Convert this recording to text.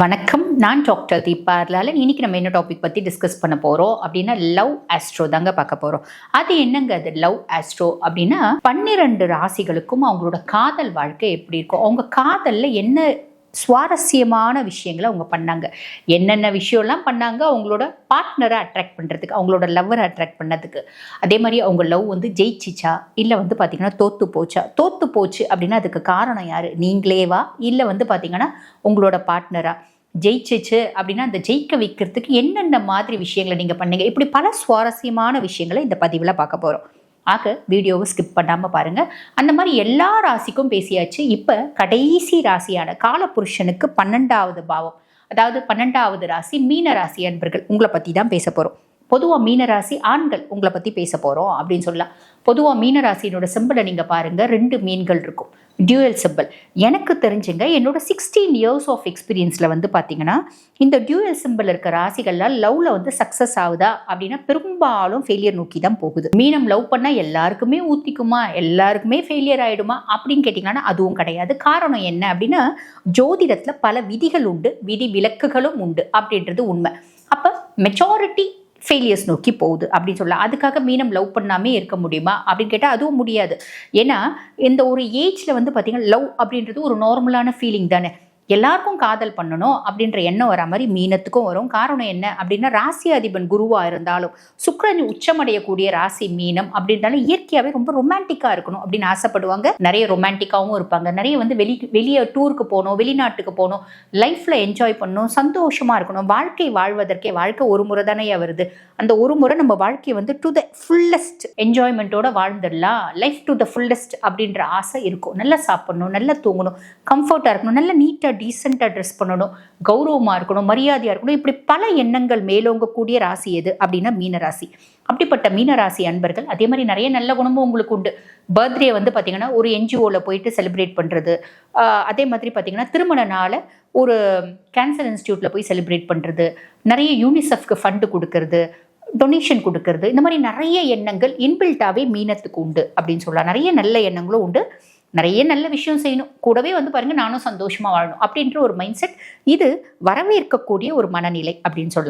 வணக்கம். நான் டாக்டர் தீபா லாலன் இன்னைக்கு நம்ம என்ன டாபிக் பற்றி டிஸ்கஸ் பண்ண போகிறோம் அப்படின்னா லவ் ஆஸ்ட்ரோ தாங்க பார்க்க போகிறோம் அது என்னங்க அது? லவ் ஆஸ்ட்ரோ அப்படின்னா பன்னிரெண்டு ராசிகளுக்கும் அவங்களோட காதல் வாழ்க்கை எப்படி இருக்கும்? அவங்க காதலில் என்ன சுவாரஸ்யமான விஷயங்களை அவங்க பண்ணாங்க. என்னென்ன விஷயம்லாம் பண்ணாங்க? அவங்களோட பார்ட்னரை அட்ராக்ட் பண்ணுறதுக்கு அவங்களோட லவ்வரை அட்ராக்ட் பண்ணதுக்கு. அதே மாதிரி அவங்க லவ் வந்து ஜெயிச்சிச்சா? இல்லை வந்து பார்த்திங்கன்னா தோத்து போச்சா? தோத்து போச்சு அப்படின்னா அதுக்கு காரணம் யார்? நீங்களேவா இல்லை வந்து பார்த்திங்கன்னா உங்களோட பார்ட்னரா ஜெயிச்சிச்சு அப்படின்னா அந்த ஜெயிக்க வைக்கிறதுக்கு என்னென்ன மாதிரி விஷயங்களை நீங்கள் பண்ணீங்க? இப்படி பல சுவாரஸ்யமான விஷயங்களை இந்த பதிவில் பார்க்க போகிறோம் ஆக வீடியோவை ஸ்கிப் பண்ணாமல் பாருங்கள் அந்த மாதிரி எல்லா ராசிக்கும் பேசியாச்சு. இப்போ கடைசி ராசியான காலபுருஷனுக்கு பன்னெண்டாவது பாவம். அதாவது பன்னெண்டாவது ராசி மீன ராசி அன்பர்கள். உங்களை பற்றி தான் பேச போகிறோம் பொதுவாக மீனராசி ஆண்கள் உங்களை பற்றி பேச போகிறோம் அப்படின்னு சொல்லலாம். பொதுவாக மீனராசினோட சிம்பிளை நீங்கள் பாருங்கள் ரெண்டு மீன்கள் இருக்கும். டியூயல் சிம்பிள் எனக்கு தெரிஞ்சுங்க என்னோட சிக்ஸ்டீன் இயர்ஸ் ஆஃப் எக்ஸ்பீரியன்ஸில் வந்து பார்த்தீங்கன்னா இந்த டியூயல் சிம்பிள் இருக்க ராசிகள்லாம் லவ்வில் வந்து சக்ஸஸ் ஆகுதா அப்படின்னா பெரும்பாலும் ஃபெயிலியர் நோக்கி தான் போகுது. மீனம் லவ் பண்ணால் எல்லாருக்குமே ஊற்றிக்குமா எல்லாருக்குமே ஃபெயிலியர் ஆகிடுமா அப்படின்னு கேட்டிங்கன்னா அதுவும் கிடையாது. காரணம் என்ன அப்படின்னா ஜோதிடத்தில் பல விதிகள் உண்டு விதி விலக்குகளும் உண்டு அப்படின்றது உண்மை. அப்போ மெச்சாரிட்டி ஃபெயிலியர்ஸ் நோக்கி போகுது அப்படின்னு சொல்லலாம். அதுக்காக மீனம் லவ் பண்ணாமே இருக்க முடியுமா அப்படின்னு கேட்டால் அதுவும் முடியாது. ஏன்னா இந்த ஒரு ஏஜில் வந்து பார்த்திங்கன்னா லவ் அப்படின்றது ஒரு நார்மலான ஃபீலிங் தானே. எல்லாருக்கும் காதல் பண்ணணும் அப்படின்ற எண்ணம் வர மாதிரி மீனத்துக்கும் வரும். காரணம் என்ன அப்படின்னா ராசி அதிபன் குருவாக இருந்தாலும் சுக்கரன் உச்சமடையக்கூடிய ராசி மீனம் அப்படின்றாலும் இயற்கையாகவே ரொம்ப ரொமான்டிக்காக இருக்கணும் அப்படின்னு ஆசைப்படுவாங்க. நிறைய ரொமான்டிக்காகவும் இருப்பாங்க. நிறைய வந்து வெளி வெளியே டூருக்கு போகணும் வெளிநாட்டுக்கு போகணும் லைஃப்பில் என்ஜாய் பண்ணணும் சந்தோஷமாக இருக்கணும். வாழ்க்கை வாழ்வதற்கே வாழ்க்கை ஒரு முறை தானே வருது. அந்த ஒரு முறை நம்ம வாழ்க்கையை வந்து டு த ஃபுல்லஸ்ட் என்ஜாய்மெண்ட்டோட வாழ்ந்துடலாம். லைஃப் டு த ஃபுல்லஸ்ட் அப்படின்ற ஆசை இருக்கும். நல்லா சாப்பிடணும் நல்லா தூங்கணும் கம்ஃபர்ட்டாக இருக்கணும் நல்லா நீட்டாக டீசெண்டாக ட்ரெஸ் பண்ணணும் கௌரவமாக இருக்கணும் மரியாதையாக இருக்கணும் இப்படி பல எண்ணங்கள் மேலோங்கக்கூடிய ராசி எது அப்படின்னா மீனராசி. அப்படிப்பட்ட மீனராசி அன்பர்கள் அதே மாதிரி நிறைய நல்ல குணமும் உங்களுக்கு உண்டு. பர்த்டே வந்து பார்த்திங்கன்னா ஒரு என்ஜிஓவில் போயிட்டு செலிப்ரேட் பண்ணுறது அதே மாதிரி பார்த்திங்கன்னா திருமண நாளை ஒரு கேன்சர் இன்ஸ்டியூட்டில் போய் செலிப்ரேட் பண்ணுறது நிறைய யூனிசெஃப்க்கு ஃபண்டு கொடுக்கறது டொனேஷன் கொடுக்கறது. இந்த மாதிரி நிறைய எண்ணங்கள் இன்பில்ட்டாகவே மீனத்துக்கு உண்டு அப்படின்னு சொல்லலாம். நிறைய நல்ல எண்ணங்களும் உண்டு. நிறைய நல்ல விஷயம் செய்யணும். கூடவே வந்து பாருங்க நானும் சந்தோஷமா வாழணும் அப்படின்ற ஒரு மைண்ட் செட் இது வரவேற்கக்கூடிய ஒரு மனநிலை அப்படின்னு சொல்லலாம்.